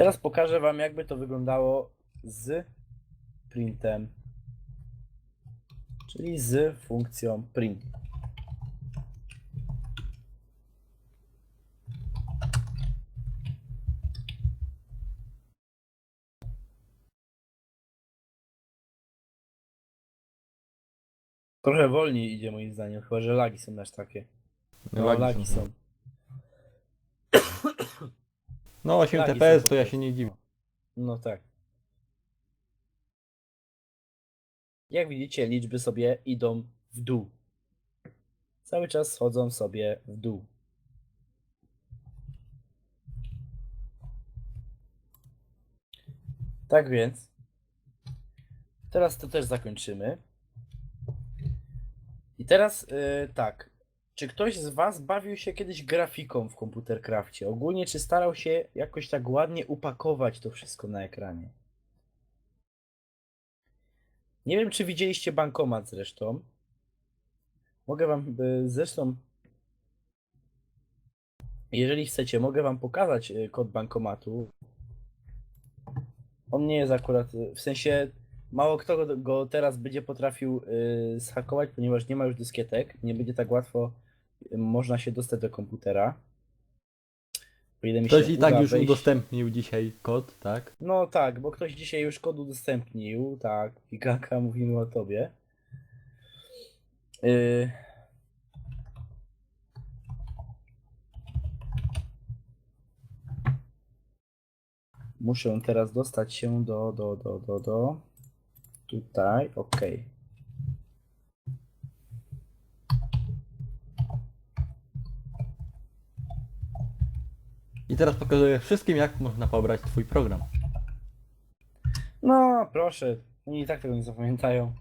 Teraz pokażę wam jakby to wyglądało z printem. Czyli z funkcją print. Trochę wolniej idzie moim zdaniem, chyba że lagi są aż takie. No, Lagi są. No 8 Lagi TPS to ja się nie dziwię. No tak. Jak widzicie, liczby sobie idą w dół. Cały czas schodzą sobie w dół. Tak więc, teraz to też zakończymy. I teraz yy, tak. Czy ktoś z Was bawił się kiedyś grafiką w komputerkrafcie? Ogólnie, czy starał się jakoś tak ładnie upakować to wszystko na ekranie? Nie wiem, czy widzieliście bankomat zresztą. Mogę Wam y, zresztą, jeżeli chcecie, mogę Wam pokazać y, kod bankomatu. On nie jest akurat, y, w sensie mało kto go, teraz będzie potrafił y, zhakować, ponieważ nie ma już dyskietek. Nie będzie tak łatwo można się dostać do komputera. O ile mi Ktoś się i tak uda już wejść- udostępnił dzisiaj kod, tak? no tak, bo ktoś dzisiaj już kod udostępnił, tak, Pikaka, mówimy o tobie. Yy... Muszę teraz dostać się do, do, do, do, do. Tutaj, ok. I teraz pokazuję wszystkim jak można pobrać twój program. No, proszę, oni i tak tego nie zapamiętają.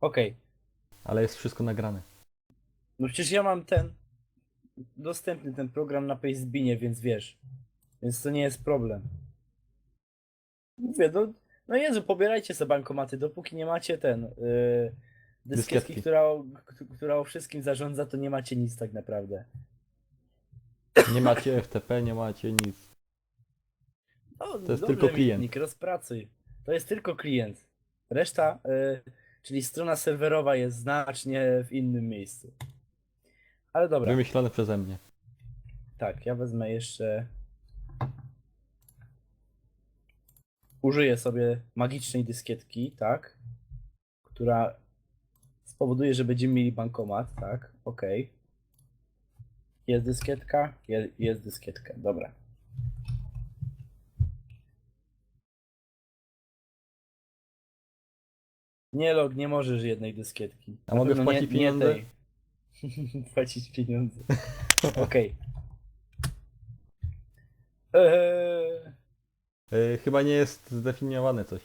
Okej. Ale jest wszystko nagrane. No przecież ja mam ten dostępny ten program na Pastebinie, więc wiesz. Więc to nie jest problem. Mówię, no, no Jezu, pobierajcie sobie bankomaty, dopóki nie macie ten yy, dyskietki, Dyskietki. która, o- która o wszystkim zarządza, to nie macie nic tak naprawdę. Nie macie FTP, nie macie nic. No, To jest tylko klient. Michnik, rozpracuj. To jest tylko klient. Reszta, yy, czyli strona serwerowa jest znacznie w innym miejscu. Ale dobra. Wymyślone przeze mnie. Tak, ja wezmę jeszcze. Użyję sobie magicznej dyskietki, tak? Która spowoduje, że będziemy mieli bankomat, tak? Ok. Jest dyskietka? Je, jest dyskietka, dobra. Nie log, nie możesz jednej dyskietki. A mogę pewno wpłacić pieniądze? tej. Płacić pieniądze. Okej. Eee, Yy, chyba nie jest zdefiniowane coś.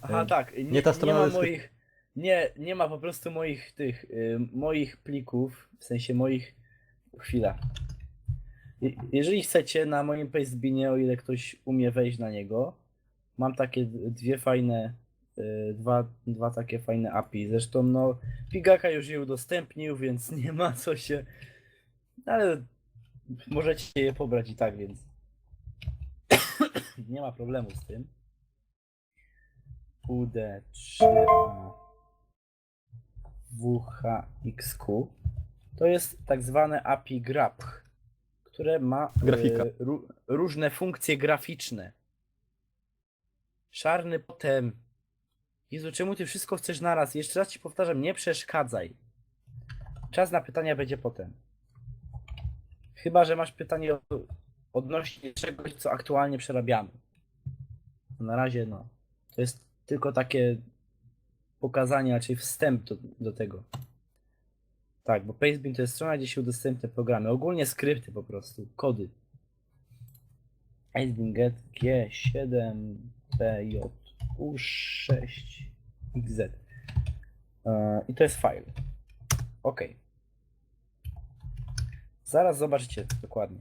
Aha, E, tak. Nie, nie ta strona nie ma moich. Nie, nie ma po prostu moich tych. Y, moich plików, w sensie moich. Chwila. Je- Jeżeli chcecie na moim Pastebinie, o ile ktoś umie wejść na niego, mam takie dwie fajne. y, Dwa, dwa takie fajne API. Zresztą, no, Pigaka już je udostępnił, więc nie ma co się. Ale możecie je pobrać i tak, więc. nie ma problemu z tym. UD3A WHXQ to jest tak zwane API Graph, które ma e, Grafika. ró- różne funkcje graficzne. Szarny potem. Jezu, czemu ty wszystko chcesz naraz? Jeszcze raz ci powtarzam, nie przeszkadzaj. Czas na pytania będzie potem. Chyba, że masz pytanie o- odnośnie czegoś, co aktualnie przerabiamy. Na razie, no. To jest tylko takie pokazanie, czyli wstęp do, do tego. Tak, bo Pastebin to jest strona, gdzie się udostępnia programy. Ogólnie skrypty po prostu, kody. Pastebin get G7 PJ U6 XZ. E, I to jest file. Ok. Zaraz zobaczycie dokładnie.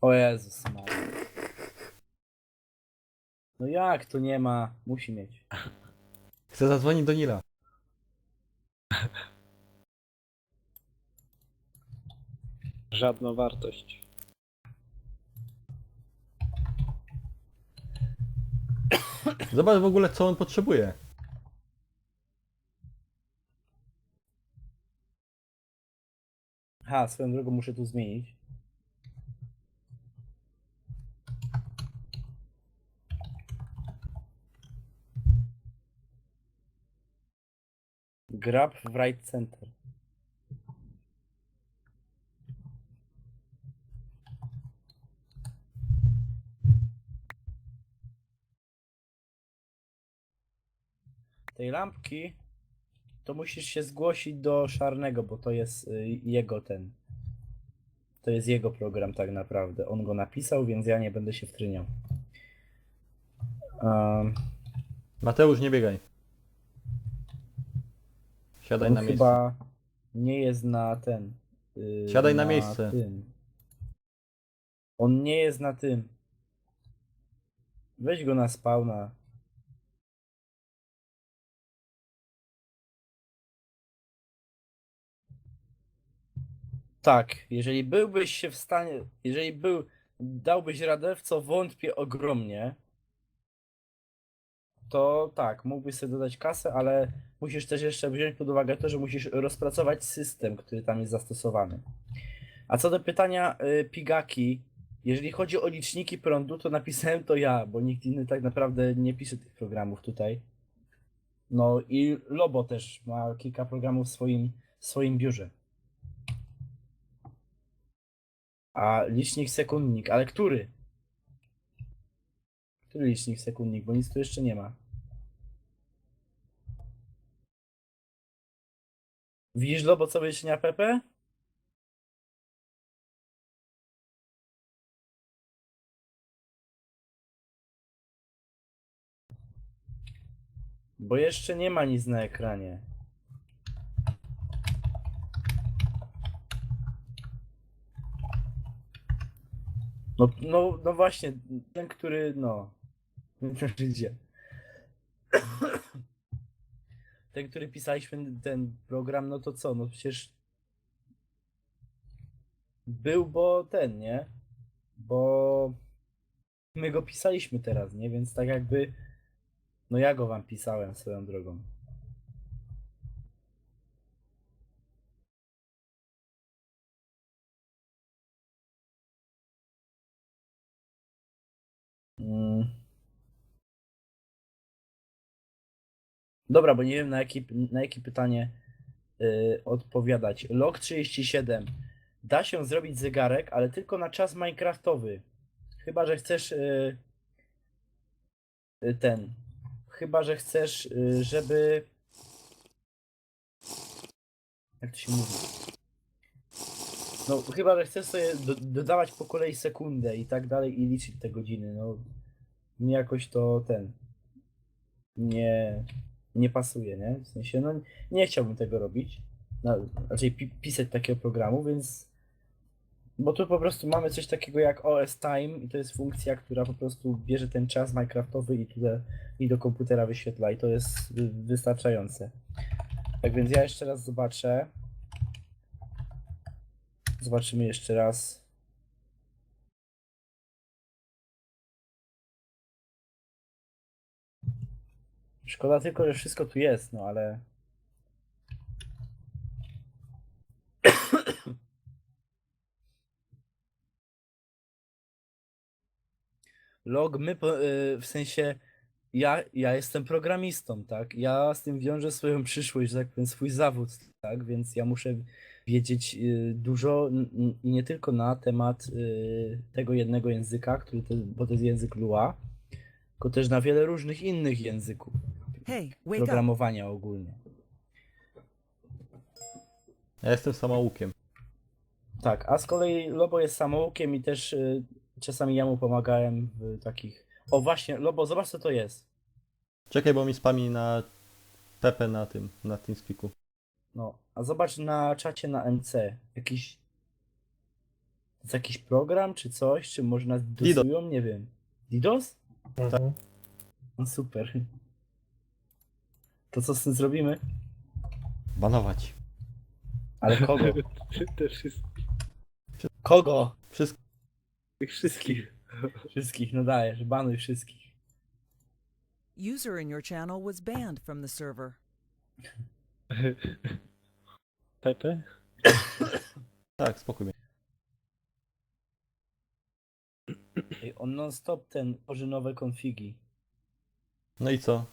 O Jezus Maria. No jak to nie ma? Musi mieć. Chcę zadzwonić do Nila. Żadna wartość. Zobacz w ogóle, co on potrzebuje. Ha, swoją drogą muszę tu zmienić. Grab w right center. Tej lampki to musisz się zgłosić do Szarnego, bo to jest y, jego ten. To jest jego program tak naprawdę. On go napisał, więc ja nie będę się wtryniał. Um, Mateusz, nie biegaj. Siadaj on na miejsce. chyba nie jest na ten. y, Siadaj na miejsce. Tym. On nie jest na tym. Weź go na spawna. Tak, jeżeli byłbyś się w stanie, jeżeli był, dałbyś radę, w co wątpię ogromnie, to tak, mógłbyś sobie dodać kasę, ale musisz też jeszcze wziąć pod uwagę to, że musisz rozpracować system, który tam jest zastosowany. A co do pytania y, Pigaki, jeżeli chodzi o liczniki prądu, to napisałem to ja, bo nikt inny tak naprawdę nie pisze tych programów tutaj. No i Lobo też ma kilka programów w swoim, w swoim biurze. A licznik sekundnik, ale który? Który licznik sekundnik, bo nic tu jeszcze nie ma. Widzisz Lobo, co wyjaśnia Pepe? Bo jeszcze nie ma nic na ekranie. No, no, no właśnie, ten, który, no, idzie. Ten, który pisaliśmy ten program, no to co, no przecież był, bo ten, nie? Bo my go pisaliśmy teraz, nie? Więc tak jakby, no ja go wam pisałem swoją drogą. Dobra, bo nie wiem na jakie, na jakie pytanie y, odpowiadać. Log 37. Da się zrobić zegarek, ale tylko na czas Minecraftowy. Chyba, że chcesz y, y, ten. Chyba, że chcesz, y, żeby. Jak to się mówi? No, chyba, że chcesz sobie do, dodawać po kolei sekundę i tak dalej i liczyć te godziny. No, mnie jakoś to ten. Nie, nie pasuje, nie? W sensie, no, nie chciałbym tego robić. No, raczej pi pisać takiego programu, więc. Bo tu po prostu mamy coś takiego jak OS Time i to jest funkcja, która po prostu bierze ten czas Minecraftowy i tutaj i do komputera wyświetla i to jest wy- wystarczające. Tak więc ja jeszcze raz zobaczę. Zobaczymy jeszcze raz. Szkoda tylko, że wszystko tu jest, no ale. Log, my, y, w sensie, ja, ja jestem programistą, tak? Ja z tym wiążę swoją przyszłość, tak powiem, swój zawód, tak? Więc ja muszę wiedzieć y, dużo i nie tylko na temat y, tego jednego języka, który to, bo to jest język Lua, tylko też na wiele różnych innych języków Hey, wake up. programowania ogólnie. Ja jestem samoukiem. Tak, a z kolei Lobo jest samoukiem i też y, czasami ja mu pomagałem w takich. O właśnie, Lobo, zobacz co to jest. Czekaj, bo mi spami na Pepe na tym, na TeamSpeaku. No, a zobacz na czacie na MC. Jakiś. To jest jakiś program czy coś? Czy może nas dosują? Nie wiem. DDoS? No super. To co z tym zrobimy? Banować. Ale kogo? Te wszystkie. Kogo? Wszystko. Tych wszystkich. Wszystkich, no dajesz, banuj wszystkich. User in your channel was banned from the server. Pepe? Tak, spokój. mnie. Ej, On non stop ten tworzy nowe konfigi. No i co?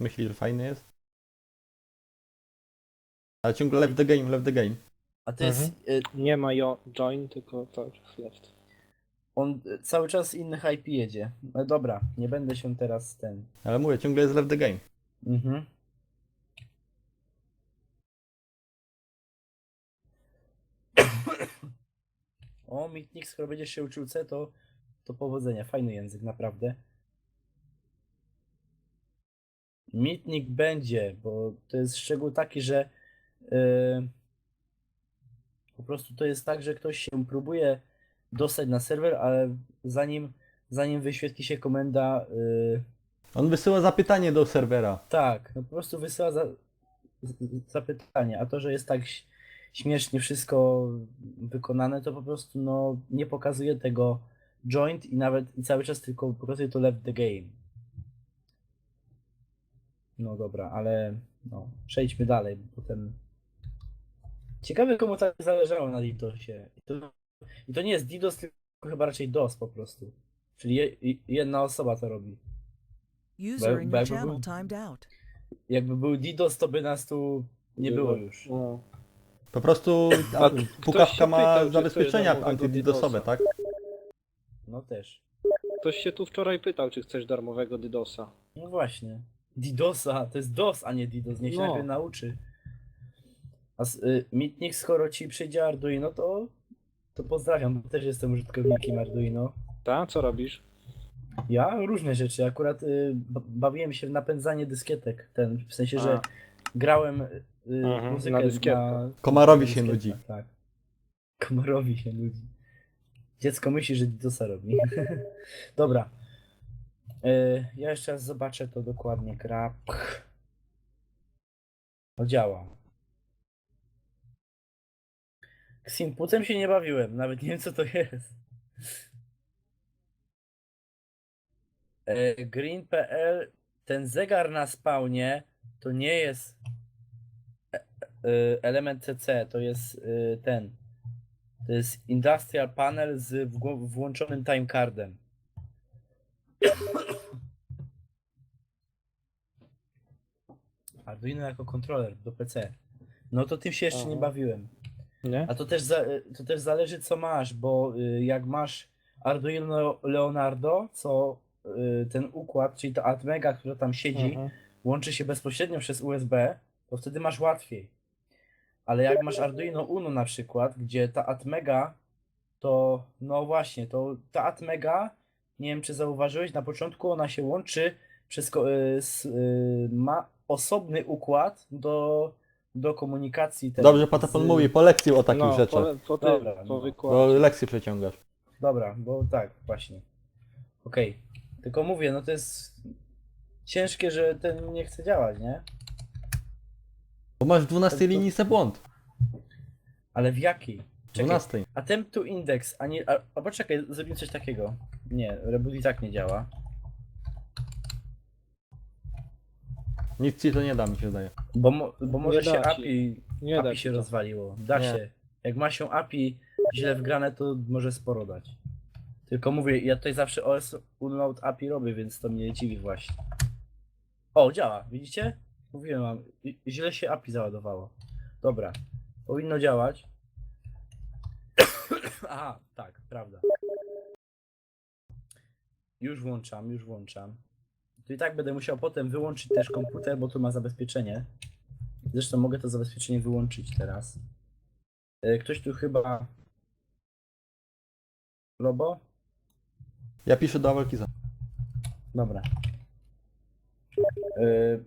Myślisz, że fajny jest? Ale ciągle left the game, left the game. A to jest, y, Nie ma jo join, tylko cały czas left. on y, cały czas innych IP jedzie. No dobra, nie będę się teraz ten... Ale mówię, ciągle jest left the game. Mhm. O, Mitnik, skoro będziesz się uczył C, to, to powodzenia. Fajny język, naprawdę. Mitnik będzie, bo to jest szczegół taki, że yy, po prostu to jest tak, że ktoś się próbuje dostać na serwer, ale zanim, zanim wyświetli się komenda yy, On wysyła zapytanie do serwera. tak, no po prostu wysyła za, z- zapytanie, a to, że jest tak ś- śmiesznie wszystko wykonane, to po prostu no, nie pokazuje tego joint i nawet i cały czas tylko pokazuje to left the game. No dobra, ale no, przejdźmy dalej, bo potem... Ciekawe komu tak zależało na DDoSie. I to, I to nie jest DDoS, tylko chyba raczej DOS po prostu. Czyli je, jedna osoba to robi. User in your channel timed out. Jakby był DDoS, to by nas tu nie było już. No. Po prostu A pukawka ma pytał, czy zabezpieczenia darmowego antydidosowe, DDoSa. tak? No też. Ktoś się tu wczoraj pytał, czy chcesz darmowego DDoSa. No właśnie. DDoSa, to jest DOS, a nie DDoS, niech się No. najpierw nauczy. A s- y, Mitnik, skoro ci przyjdzie Arduino, to, to pozdrawiam, bo też jestem użytkownikiem Arduino. Ta? Co robisz? Ja różne rzeczy, akurat y, ba- bawiłem się w napędzanie dyskietek, ten, w sensie, że grałem y, Mhm, muzykę na na. Komarowi na się dyskietkach, nudzi. Tak. Komarowi się nudzi. Dziecko myśli, że DDoSa robi. Dobra. Y, ja jeszcze raz zobaczę to dokładnie. Gra. Pch. O, działa. Z inputem się nie bawiłem, nawet nie wiem co to jest. E, Green.pl, ten zegar na spawnie to nie jest e, e, element CC, to jest e, ten. To jest industrial panel z włączonym timecardem. Arduino jako kontroler do PC. No to tym się jeszcze nie Aha. bawiłem. Nie? A to też, za, to też zależy co masz, bo y, jak masz Arduino Leonardo, co y, ten układ, czyli ta Atmega, która tam siedzi, Mhm. łączy się bezpośrednio przez USB, to wtedy masz łatwiej. Ale jak masz Arduino Uno na przykład, gdzie ta Atmega, to no właśnie, to ta Atmega, nie wiem czy zauważyłeś, na początku ona się łączy przez, y, y, ma osobny układ do, do komunikacji. tej Dobrze, Patapon z- mówi po lekcji o takich no, rzeczach. po, po, tym, Dobra, po no. Bo wykładzie. lekcje przeciągasz. Dobra, bo tak, właśnie. Okej. Tylko mówię, no to jest ciężkie, że ten nie chce działać, nie? Bo masz w 12 To- to- linii se błąd. Ale w jakiej? Czekaj, 12. attempt to index, a nie... A, a poczekaj, zrobimy coś takiego. Nie, reboot i tak nie działa. Nic ci to nie da, mi się zdaje. Bo, mo, bo może Nie się da ci. API, Nie da API się to. rozwaliło. Da Nie. się. Jak ma się API źle wgrane, to może sporo dać. Tylko mówię, ja tutaj zawsze OS Unload API robię, więc to mnie dziwi właśnie. O, działa, widzicie? Mówiłem wam, i- źle się API załadowało. Dobra, powinno działać. Aha, tak, prawda. Już włączam, już włączam. Tu i tak będę musiał potem wyłączyć też komputer, bo tu ma zabezpieczenie. Zresztą mogę to zabezpieczenie wyłączyć teraz. E, Ktoś tu chyba. Lobo? Ja piszę do Awalkiza. Dobra. E,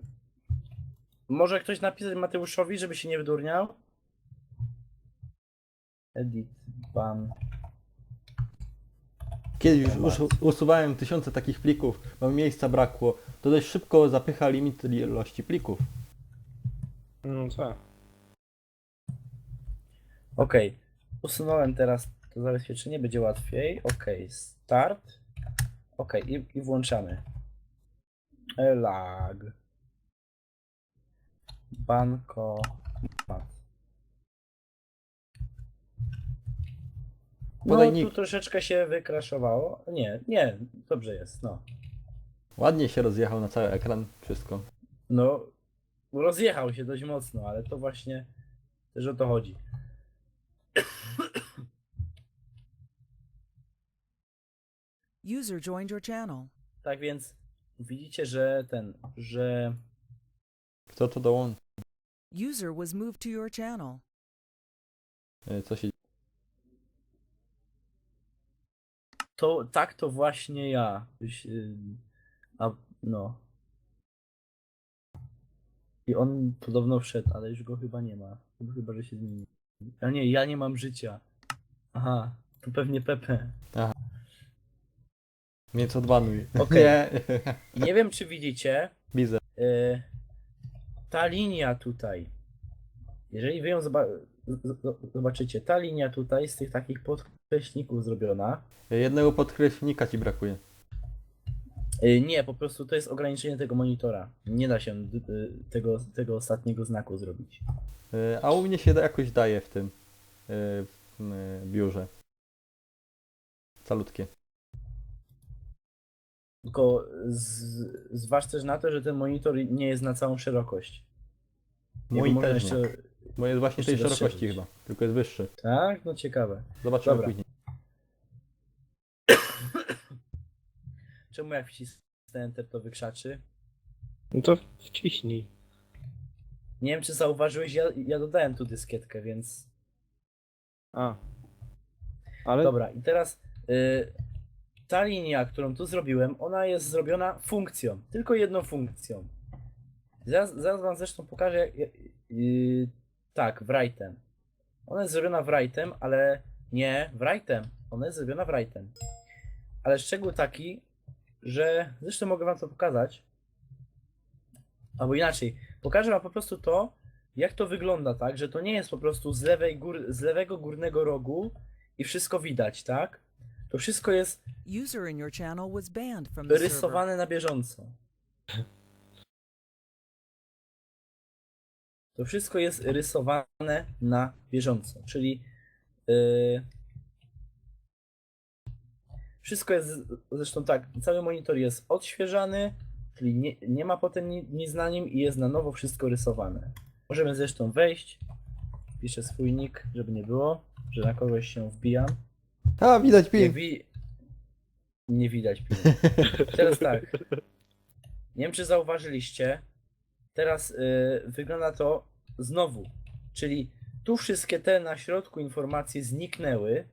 Może ktoś napisać Mateuszowi, żeby się nie wydurniał? Edit, ban. Kiedyś już us- usuwałem tysiące takich plików, bo mi miejsca brakło. To dość szybko zapycha limit ilości plików. No tak. Okej. Usunąłem teraz to zabezpieczenie, będzie łatwiej. Ok, start. Ok, i, i włączamy. Lag. Bankomat. No, Podaj tu troszeczkę się wykraszowało. Nie, nie, dobrze jest, no. Ładnie się rozjechał na cały ekran, wszystko. No, rozjechał się dość mocno, ale to właśnie też o to chodzi. User joined your channel. Tak więc widzicie, że ten, że Kto to dołączy? User was moved to your channel. E, Co się... to tak to właśnie ja. Y, A no. I on podobno wszedł, ale już go chyba nie ma. Chyba, że się zmieni. A nie, ja nie mam życia. Aha, to pewnie Pepe. Mnie co odbanuj. Okej. Nie. I nie wiem, czy widzicie, Widzę. y, ta linia tutaj. Jeżeli wy ją zoba- z- z- zobaczycie, ta linia tutaj z tych takich podkreślników zrobiona. Jednego podkreślnika ci brakuje. Y, Nie, po prostu to jest ograniczenie tego monitora. Nie da się y, tego, tego ostatniego znaku zrobić. E, A u mnie się da, jakoś daje w tym. W tym biurze. Calutkie. Tylko z, zważ też na to, że ten monitor nie jest na całą szerokość. Jego Mój można też nie. jeszcze... Bo jest właśnie tej jeszcze szerokości rozszerzyć. chyba. Tylko jest wyższy. Tak? No ciekawe. Zobaczymy Dobra. później. Czemu jak wcisnę Enter to wykrzaczy? No to wciśnij. Nie wiem czy zauważyłeś, ja, ja dodałem tu dyskietkę, więc... A. Ale Dobra, i teraz y, ta linia, którą tu zrobiłem, ona jest zrobiona funkcją. Tylko jedną funkcją. Zaraz, zaraz wam zresztą pokażę. Jak, jak, y, tak, writem. Ona jest zrobiona writem, ale nie writem. Ona jest zrobiona writem. Ale szczegół taki, że zresztą mogę wam to pokazać. Albo inaczej, pokażę wam po prostu to, jak to wygląda, tak? Że to nie jest po prostu z, lewej gór, z lewego górnego rogu i wszystko widać, tak? To wszystko jest rysowane na bieżąco. To wszystko jest rysowane na bieżąco, czyli yy, wszystko jest, zresztą tak, cały monitor jest odświeżany, czyli nie, nie ma potem ni- nic na nim i jest na nowo wszystko rysowane. Możemy zresztą wejść, piszę swój nick, żeby nie było, że na kogoś się wbijam. A, widać Nie, ping. wi... nie widać pin. Teraz tak. Nie wiem, czy zauważyliście. Teraz y, wygląda to znowu. Czyli tu wszystkie te na środku informacje zniknęły.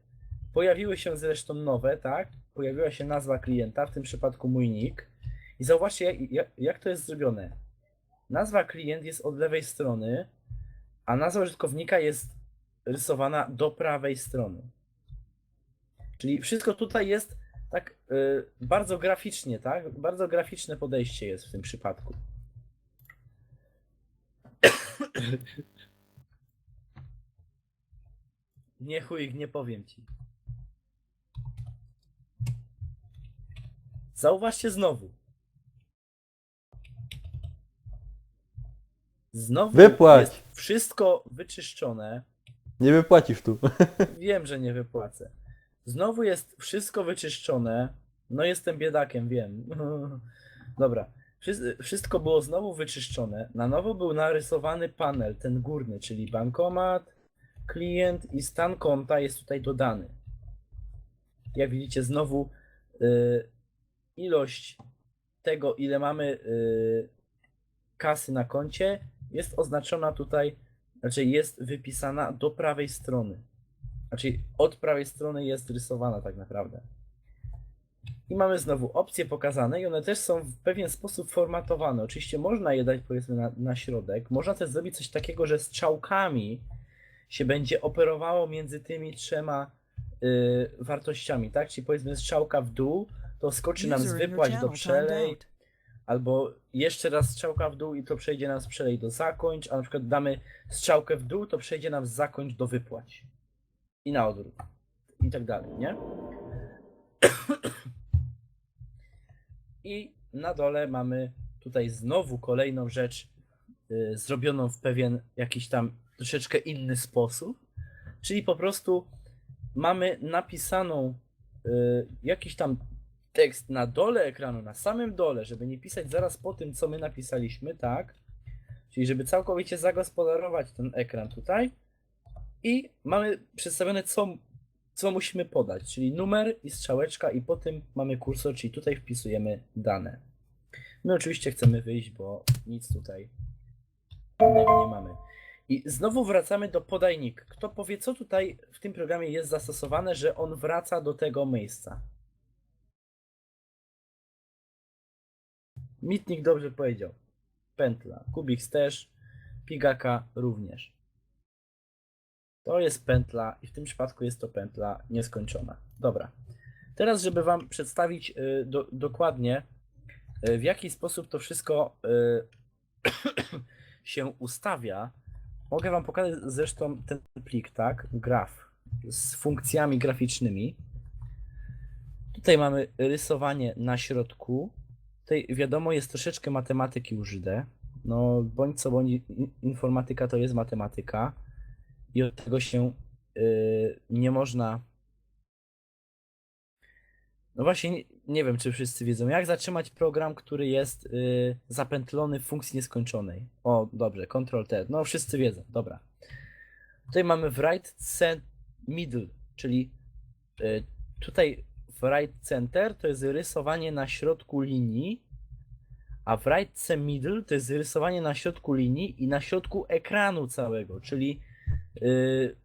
Pojawiły się zresztą nowe, tak? Pojawiła się nazwa klienta, w tym przypadku mój nick. I zauważcie, jak, jak, jak to jest zrobione. Nazwa klient jest od lewej strony, a nazwa użytkownika jest rysowana do prawej strony. Czyli wszystko tutaj jest tak y, bardzo graficznie, tak? Bardzo graficzne podejście jest w tym przypadku. Nie chuj, nie powiem ci. Zauważcie znowu. Znowu Wypłać. jest wszystko wyczyszczone. Nie wypłacisz tu. Wiem, że nie wypłacę. Znowu jest wszystko wyczyszczone. No jestem biedakiem, wiem. Dobra. Wszy- Wszystko było znowu wyczyszczone. Na nowo był narysowany panel, ten górny, czyli bankomat, klient i stan konta jest tutaj dodany. Jak widzicie, znowu y, ilość tego, ile mamy y, kasy na koncie, jest oznaczona tutaj, znaczy jest wypisana do prawej strony. Znaczy od prawej strony jest rysowana tak naprawdę. I mamy znowu opcje pokazane i one też są w pewien sposób formatowane. Oczywiście można je dać powiedzmy na, na środek. Można też zrobić coś takiego, że strzałkami się będzie operowało między tymi trzema y, wartościami, tak? Czyli powiedzmy strzałka w dół, to skoczy nam z wypłać do przelej, albo jeszcze raz strzałka w dół i to przejdzie nam z przelej do zakończ, a na przykład damy strzałkę w dół, to przejdzie nam z zakończ do wypłać. i na odwrót i tak dalej, nie? I na dole mamy tutaj znowu kolejną rzecz y, zrobioną w pewien jakiś tam troszeczkę inny sposób, czyli po prostu mamy napisaną y, jakiś tam tekst na dole ekranu, na samym dole, żeby nie pisać zaraz po tym, co my napisaliśmy, tak? Czyli żeby całkowicie zagospodarować ten ekran tutaj i mamy przedstawione, co, co musimy podać, czyli numer i strzałeczka i po tym mamy kursor, czyli tutaj wpisujemy dane. My oczywiście chcemy wyjść, bo nic tutaj innego nie mamy. I znowu wracamy do podajnika. Kto powie, co tutaj w tym programie jest zastosowane, że on wraca do tego miejsca? Mitnik dobrze powiedział. Pętla. Kubix też. Pigaka również. To jest pętla i w tym przypadku jest to pętla nieskończona. Dobra. Teraz, żeby Wam przedstawić y, do, dokładnie, y, w jaki sposób to wszystko y, się ustawia, mogę Wam pokazać zresztą ten plik, tak? Graf z funkcjami graficznymi. Tutaj mamy rysowanie na środku. Tutaj wiadomo, jest troszeczkę matematyki użyte. No, bądź co bądź, in- informatyka to jest matematyka i od tego się y, nie można. No właśnie, nie, nie wiem, czy wszyscy wiedzą, jak zatrzymać program, który jest y, zapętlony w funkcji nieskończonej. O, dobrze, Ctrl T. No, wszyscy wiedzą, dobra. Tutaj mamy w right cent middle, czyli y, tutaj w right center to jest rysowanie na środku linii, a w right middle to jest rysowanie na środku linii i na środku ekranu całego, czyli Yy,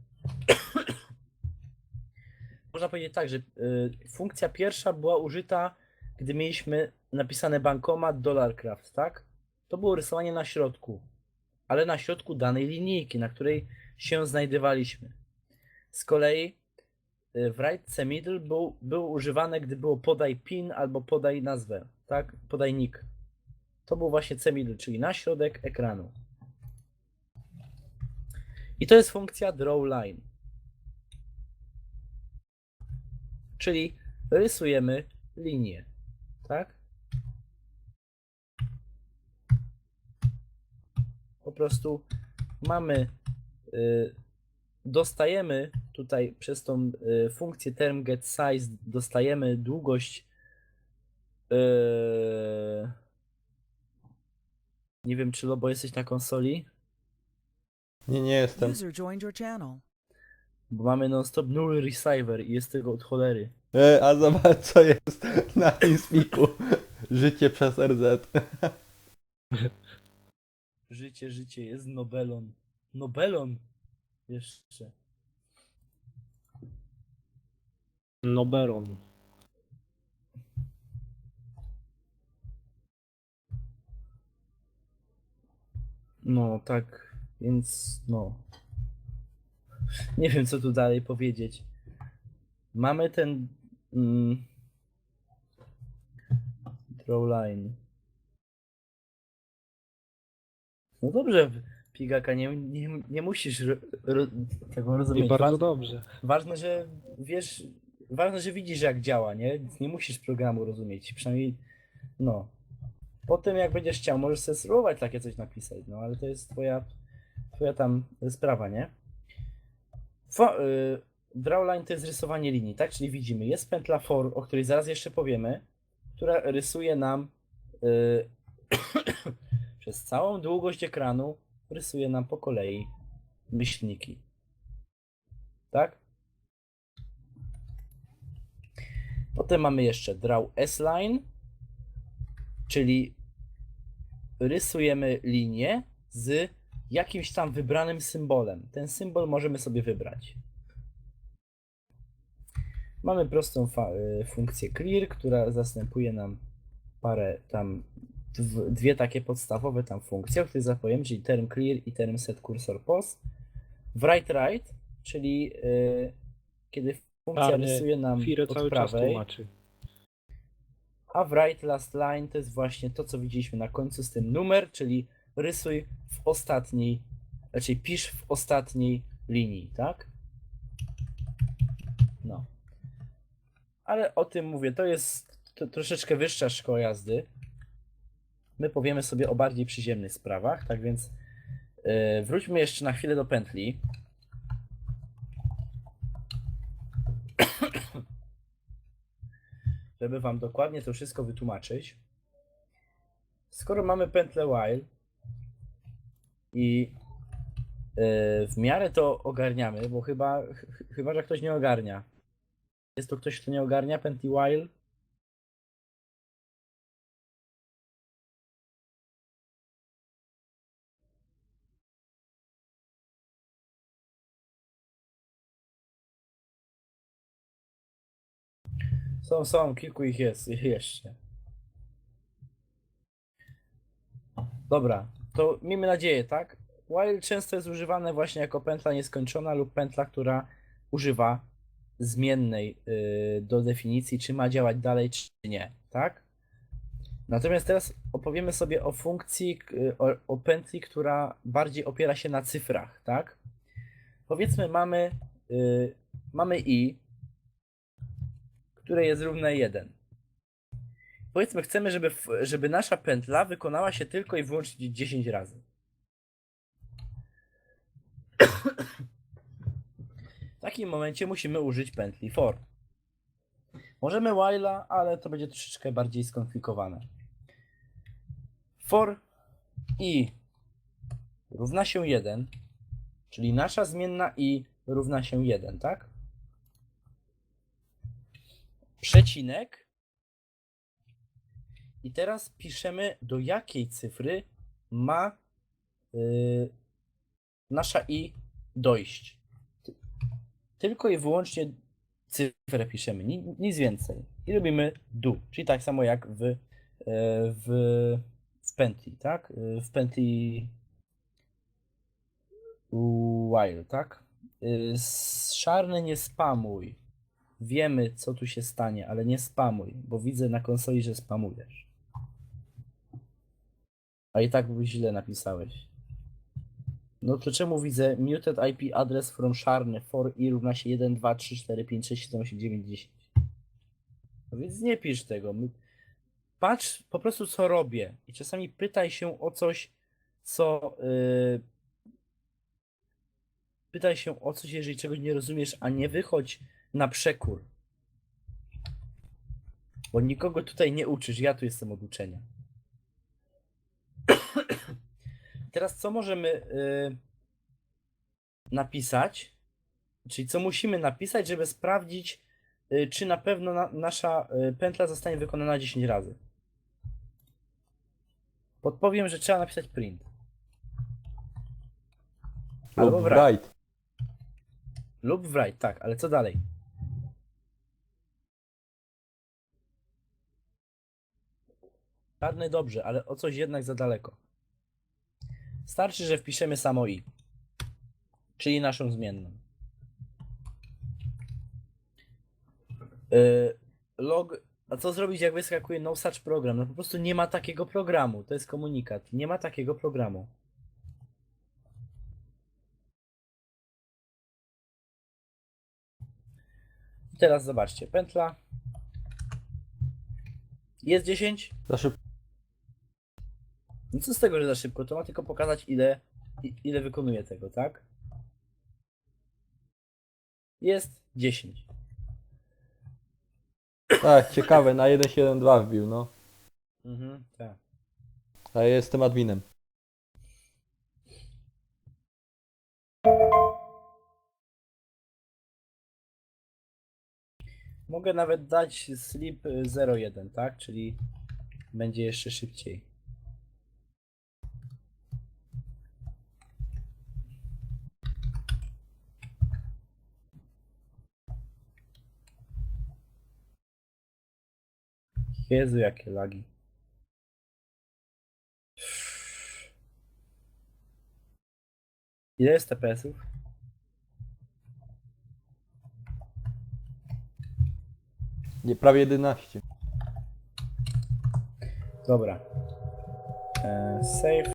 Można powiedzieć tak, że yy, funkcja pierwsza była użyta, gdy mieliśmy napisane bankomat dollarcraft, tak? To było rysowanie na środku, ale na środku danej linijki, na której się znajdowaliśmy. Z kolei yy, w C middle był, był używane, gdy było podaj pin albo podaj nazwę, tak? Podaj nick. To był właśnie C middle, czyli na środek ekranu. I to jest funkcja draw line. Czyli rysujemy linię. Tak? Po prostu mamy, y, dostajemy tutaj przez tą y, funkcję term get size, dostajemy długość. y, nie wiem, czy Lobo jesteś na konsoli? Nie, nie jestem. User joined your channel. Bo mamy non-stop null receiver i jest tego od cholery. E, a zobacz co jest na Teamspeaku. Życie przez RZ. Życie, życie jest Nobelon. Nobelon! Jeszcze. Noberon. No, tak, więc no. Nie wiem, co tu dalej powiedzieć. Mamy ten. Mm, draw line. No dobrze, Pigaka, nie, nie, nie musisz ro, ro, tego I rozumieć. bardzo Ważne, dobrze. ważne, że wiesz, ważne, że widzisz, jak działa, nie? Więc Nie musisz programu rozumieć. Przynajmniej, no. Potem, jak będziesz chciał, możesz sobie spróbować takie coś napisać, no ale to jest twoja, twoja tam sprawa, nie? Fo, y, drawline to jest rysowanie linii, tak? Czyli widzimy, jest pętla for, o której zaraz jeszcze powiemy, która rysuje nam y, przez całą długość ekranu, rysuje nam po kolei myślniki. Tak? Potem mamy jeszcze draw S-line, czyli rysujemy linię z jakimś tam wybranym symbolem. Ten symbol możemy sobie wybrać. Mamy prostą y, funkcję clear, która zastępuje nam parę tam dw- dwie takie podstawowe tam funkcje, o których zapowiem, czyli term clear i term set cursor pos. W right czyli y, kiedy funkcja Czarny rysuje nam od prawej, a w right last line to jest właśnie to, co widzieliśmy na końcu z tym numer, czyli rysuj w ostatniej, znaczy pisz w ostatniej linii, tak? ale o tym mówię, to jest to, troszeczkę wyższa szkoła jazdy. My powiemy sobie o bardziej przyziemnych sprawach, tak więc yy, wróćmy jeszcze na chwilę do pętli. Żeby wam dokładnie to wszystko wytłumaczyć. Skoro mamy pętlę while i yy, w miarę to ogarniamy, bo chyba, ch- chyba, że ktoś nie ogarnia. Jest to ktoś, kto nie ogarnia pętli while? Są, są, kilku ich jest jeszcze. Dobra, to miejmy nadzieję, tak? While często jest używane właśnie jako pętla nieskończona lub pętla, która używa zmiennej y, do definicji, czy ma działać dalej, czy nie, tak? Natomiast teraz opowiemy sobie o funkcji, y, o, o pętli, która bardziej opiera się na cyfrach, tak? Powiedzmy, mamy, y, mamy i, które jest równe 1. Powiedzmy, chcemy, żeby, żeby nasza pętla wykonała się tylko i wyłącznie 10 razy. W takim momencie musimy użyć pętli for. Możemy while'a, ale to będzie troszeczkę bardziej skomplikowane. For i równa się 1, czyli nasza zmienna i równa się 1, tak? Przecinek. I teraz piszemy, do jakiej cyfry ma yy, nasza i dojść. Ty- Tylko i wyłącznie cyfrę piszemy, ni- nic więcej. I robimy do, czyli tak samo jak w, e, w, w pętli, tak? E, W pętli while, tak? S- Szarny nie spamuj. Wiemy, co tu się stanie, ale nie spamuj, bo widzę na konsoli, że spamujesz. A i tak źle napisałeś. No to czemu widzę muted IP address from Sharny for i równa się 1, 2, 3, 4, 5, 6, 7, 8, 9, 10. No więc nie pisz tego. Patrz po prostu co robię i czasami pytaj się o coś, co yy... pytaj się o coś, jeżeli czegoś nie rozumiesz, a nie wychodź na przekór. Bo nikogo tutaj nie uczysz, ja tu jestem od uczenia. Teraz co możemy y, napisać? Czyli co musimy napisać, żeby sprawdzić, y, czy na pewno na, nasza y, pętla zostanie wykonana 10 razy. Podpowiem, że trzeba napisać print. Albo Lub write. write. Lub write, tak, ale co dalej? Czarny dobrze, ale o coś jednak za daleko. Starczy, że wpiszemy samo i, czyli naszą zmienną. Yy, log. A co zrobić, jak wyskakuje no such program? No po prostu nie ma takiego programu. To jest komunikat. Nie ma takiego programu. Teraz zobaczcie. Pętla. Jest 10. Za szybko. No co z tego, że za szybko? To ma tylko pokazać, ile, ile wykonuje tego, tak? Jest 10. Tak, ciekawe, na 1.7.2 wbił, no. Mhm, tak. A ja jestem adminem. Mogę nawet dać sleep y, 01, tak? Czyli będzie jeszcze szybciej. Jezu, jakie lagi. Ile jest TPS-ów? Nie, prawie 11. Dobra. E, save.